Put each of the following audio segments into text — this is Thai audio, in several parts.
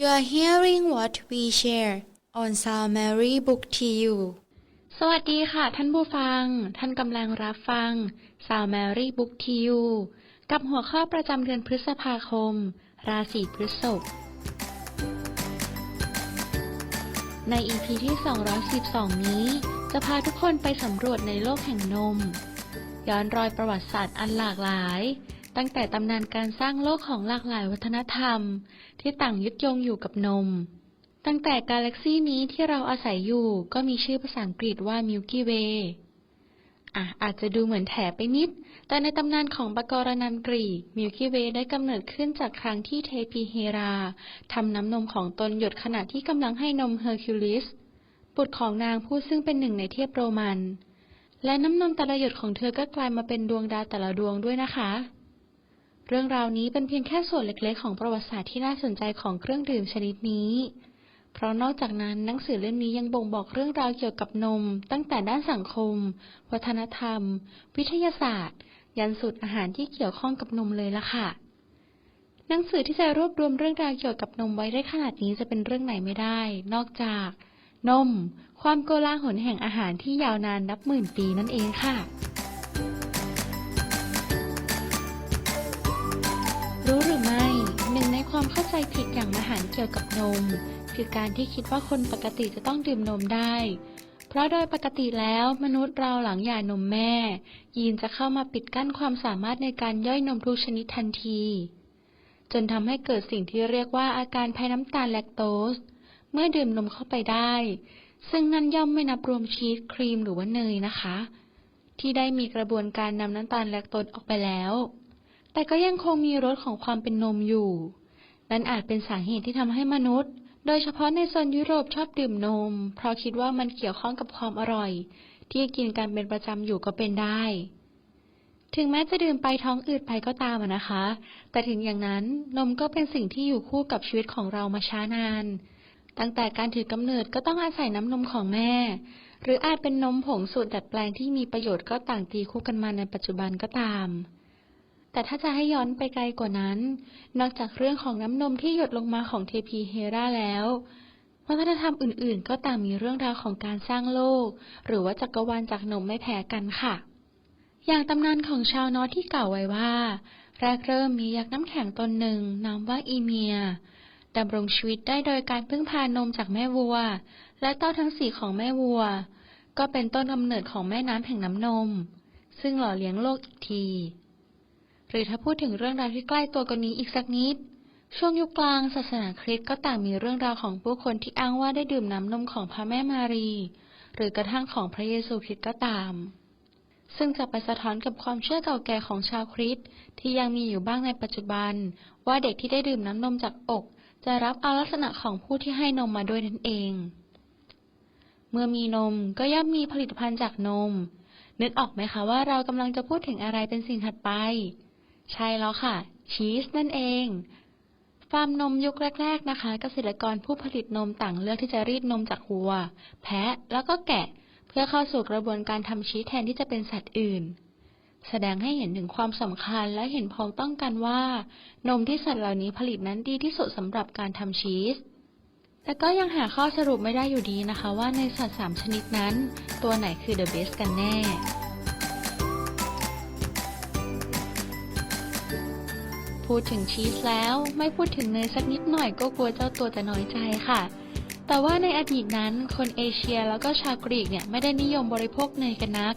You are hearing what we share on Sound Mary Book TU สวัสดีค่ะ ท่านผู้ฟัง ท่านกำลังรับฟัง s o u n d Mary Book TU กับหัวข้อประจำเดือนพฤษภาคม ราศีพฤษภ ใน EP ที่ 212 นี้ จะพาทุกคนไปสำรวจในโลกแห่งนม ย้อนรอยประวัติศาสตร์อันหลากหลาย ตั้งแต่ตำนานการสร้างโลกของหลากหลายวัฒนธรรม ที่ต่างยึดโยงอยู่กับนม ตั้งแต่กาแล็กซีนี้ที่เราอาศัยอยู่ก็มีชื่อภาษาอังกฤษว่า Milky Way อะอาจจะดูเหมือนแถไปนิด แต่ในตำนานของปกรนันกรีก Milky Way ได้กำเนิดขึ้นจากครั้งที่เทพีเฮราทำน้ำนมของตนหยดขณะที่กำลังให้นมเฮอร์คิวลิสบุตรของนางผู้ซึ่งเป็นหนึ่งในเทพโรมัน และน้ำนมแต่ละหยดของเธอก็กลายมาเป็นดวงดาวแต่ละดวงด้วยนะคะ เรื่องราวนี้เป็นเพียงแค่ส่วนเล็กๆ ของประวัติศาสตร์ที่น่าสนใจของเครื่องดื่มชนิดนี้ เพราะนอกจากนั้นหนังสือเล่มนี้ยังบ่งบอกเรื่องราวเกี่ยวกับนม ตั้งแต่ด้านสังคม วัฒนธรรม วิทยาศาสตร์ ยันสูตรอาหารที่เกี่ยวข้องกับนมเลยละค่ะ หนังสือที่จะรวบรวมเรื่องราวเกี่ยวกับนมไว้ได้ขนาดนี้จะเป็นเรื่องไหนไม่ได้ นอกจาก นม ความโกลาหลแห่งอาหารที่ยาวนานนับหมื่นปีนั่นเองค่ะ ในความเข้าใจผิดอย่างมหันเกี่ยวกับนม คือการที่คิดว่าคนปกติจะต้องดื่มนมได้ เพราะโดยปกติแล้วมนุษย์เราหลังหย่านมแม่ ยีนจะเข้ามาปิดกั้นความสามารถในการย่อยนมทุกชนิดทันที จนทำให้เกิดสิ่งที่เรียกว่าอาการแพ้น้ำตาลแลคโตส เมื่อดื่มนมเข้าไปได้ ซึ่งนั่นย่อมไม่นับรวมชีสครีมหรือว่าเนยนะคะ ที่ได้มีกระบวนการนำน้ำตาลแลคโตสออกไปแล้ว แต่ก็ยังคงมีรสของความเป็นนมอยู่ นั่นอาจเป็นสาเหตุที่ทำให้มนุษย์ โดยเฉพาะในโซนยุโรปชอบดื่มนม เพราะคิดว่ามันเกี่ยวข้องกับความอร่อย ที่กินกันเป็นประจำอยู่ก็เป็นได้ ถึงแม้จะดื่มไปท้องอืดไปก็ตามนะคะ แต่ถึงอย่างนั้นนมก็เป็นสิ่งที่อยู่คู่กับชีวิตของเรามาช้านาน ตั้งแต่การถือกำเนิดก็ต้องอาศัยน้ำนมของแม่ หรืออาจเป็นนมผงสูตรดัดแปลงที่มีประโยชน์ก็ต่างตีคู่กันมาในปัจจุบันก็ตาม แต่ถ้าจะให้ย้อนไปไกลกว่านั้น นอกจากเรื่องของน้ำนมที่หยดลงมาของเทพีเฮราแล้ววัฒนธรรมอื่นๆ ก็ต่างมีเรื่องราวของการสร้างโลก หรือว่าจักรวาลจากนมไม่แพ้กันค่ะ อย่างตำนานของชาวนอทที่กล่าวไว้ว่า แรกเริ่มมียักษ์น้ำแข็งตนหนึ่งนามว่าอีเมียดำรงชีวิตได้โดยการพึ่งพานมจากแม่วัว และเต้าทั้งสี่ของแม่วัว ก็เป็นต้นกำเนิดของแม่น้ำแห่งน้ำนม ซึ่งหล่อเลี้ยงโลกอีกที รือถ้าพูดถึงเรื่องราวที่ใกล้ตัวกว่านี้อีกสักนิด ช่วงยุคกลางศาสนาคริสต์ก็ต่างมีเรื่องราวของผู้คนที่อ้างว่าได้ดื่มน้ำนมของพระแม่มารี หรือกระทั่งของพระเยซูคริสต์ก็ตาม ซึ่งจะไปสะท้อนกับความเชื่อเก่าแก่ของชาวคริสต์ที่ยังมีอยู่บ้างในปัจจุบัน ว่าเด็กที่ได้ดื่มน้ำนมจากอก จะรับเอาลักษณะของผู้ที่ให้นมมาด้วยนั่นเอง เมื่อมีนมก็ย่อมมีผลิตภัณฑ์จากนมนึกออกไหมคะว่าเรากำลังจะพูดถึงอะไรเป็นสิ่งถัดไป ใช่แล้วค่ะ ชีสนั่นเอง ฟาร์มนมยุคแรก ๆนะคะ เกษตรกรผู้ผลิตนมต่างเลือกที่จะรีดนมจากวัว แพะแล้วก็แกะ เพื่อเข้าสู่กระบวนการทำชีสแทนที่จะเป็นสัตว์อื่น แสดงให้เห็นถึงความสำคัญและเห็นพ้องต้องกันว่า นมที่สัตว์เหล่านี้ผลิตนั้นดีที่สุดสำหรับการทำชีสแต่ก็ยังหาข้อสรุปไม่ได้อยู่ดีนะคะ ว่าในสัตว์สามชนิดนั้น ตัวไหนคือ the best กันแน่ พูดถึงชีสแล้ว ไม่พูดถึงเนยสักนิดหน่อยก็กลัวเจ้าตัวจะน้อยใจค่ะ แต่ว่าในอดีตนั้นคนเอเชียแล้วก็ชาวกรีกเนี่ยไม่ได้นิยมบริโภคเนยกันนัก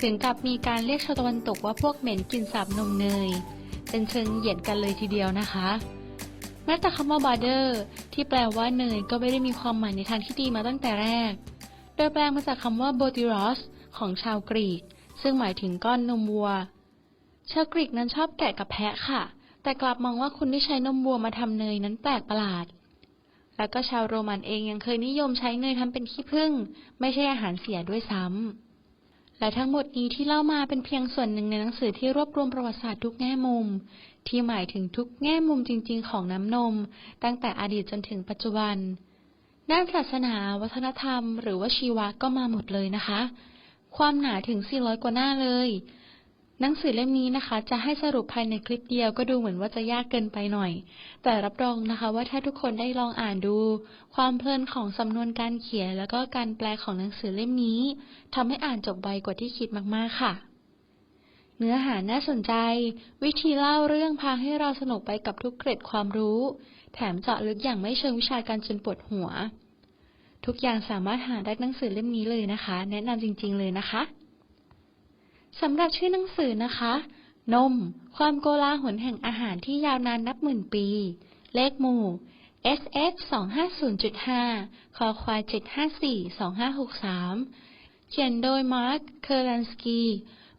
ถึงกับมีการเรียกชาวตะวันตกว่าพวกเหม็นกลิ่นสาบนมเนย เป็นเชิงเหยียดกันเลยทีเดียวนะคะแม้แต่คำว่า butter ที่แปลว่าเนยก็ไม่ได้มีความหมายในทางที่ดีมาตั้งแต่แรก โดยแปลมาจากคำว่า botyros ของชาวกรีก ซึ่งหมายถึงก้อนนมวัว ชาวกรีกนั้นชอบแกะกับแพะค่ะ แต่กลับมองว่าคนที่ใช้นมวัวมาทำเนยนั้นแปลกประหลาด แล้วก็ชาวโรมันเองยังเคยนิยมใช้เนยทำเป็นขี้ผึ้งไม่ใช่อาหารเสียด้วยซ้ำ และทั้งหมดนี้ที่เล่ามาเป็นเพียงส่วนหนึ่งในหนังสือที่รวบรวมประวัติศาสตร์ทุกแง่มุม ที่หมายถึงทุกแง่มุมจริง ๆ ของน้ำนม ตั้งแต่อดีตจนถึงปัจจุบัน ด้านศาสนา วัฒนธรรม หรือว่าชีวะก็มาหมดเลยนะคะ ความหนาถึง 400 กว่าหน้าเลย หนังสือเล่มนี้นะคะ จะให้สรุปภายในคลิปเดียวก็ดูเหมือนว่าจะยากเกินไปหน่อย แต่รับรองนะคะว่าถ้าทุกคนได้ลองอ่านดู ความเพลินของสำนวนการเขียน แล้วก็การแปลของหนังสือเล่มนี้ทำให้อ่านจบไวกว่าที่คิดมากๆค่ะ เนื้อหาน่าสนใจ วิธีเล่าเรื่องพาให้เราสนุกไปกับทุกเกร็ดความรู้ แถมเจาะลึกอย่างไม่เชิงวิชาการจนปวดหัว ทุกอย่างสามารถหาได้หนังสือเล่มนี้เลยนะคะ แนะนำจริง ๆ เลยนะคะ สำหรับชื่อหนังสือนะคะ นม ความโกลาหลแห่งอาหารที่ยาวนานนับหมื่นปี เลขหมู่ SF 250.5 คอควาย 754 2563 เขียนโดยมาร์ค เคอร์ลันสกี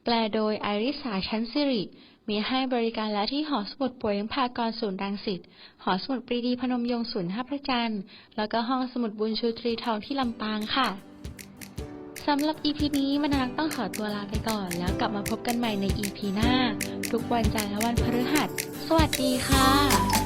แปลโดยไอริสาชันสิริ มีให้บริการแล้วที่หอสมุดป่วยยังพากรศูนย์รังสิต หอสมุดปรีดีพนมยงค์ศูนย์ท่าพระจันทร์ แล้วก็ห้องสมุดบุญชูตรีทองที่ลำปางค่ะ สำหรับ EP นี้มานางต้องขอตัวลาไปก่อน แล้วกลับมาพบกันใหม่ใน EP หน้า ทุกวันจันทร์และวันพฤหัส สวัสดีค่ะ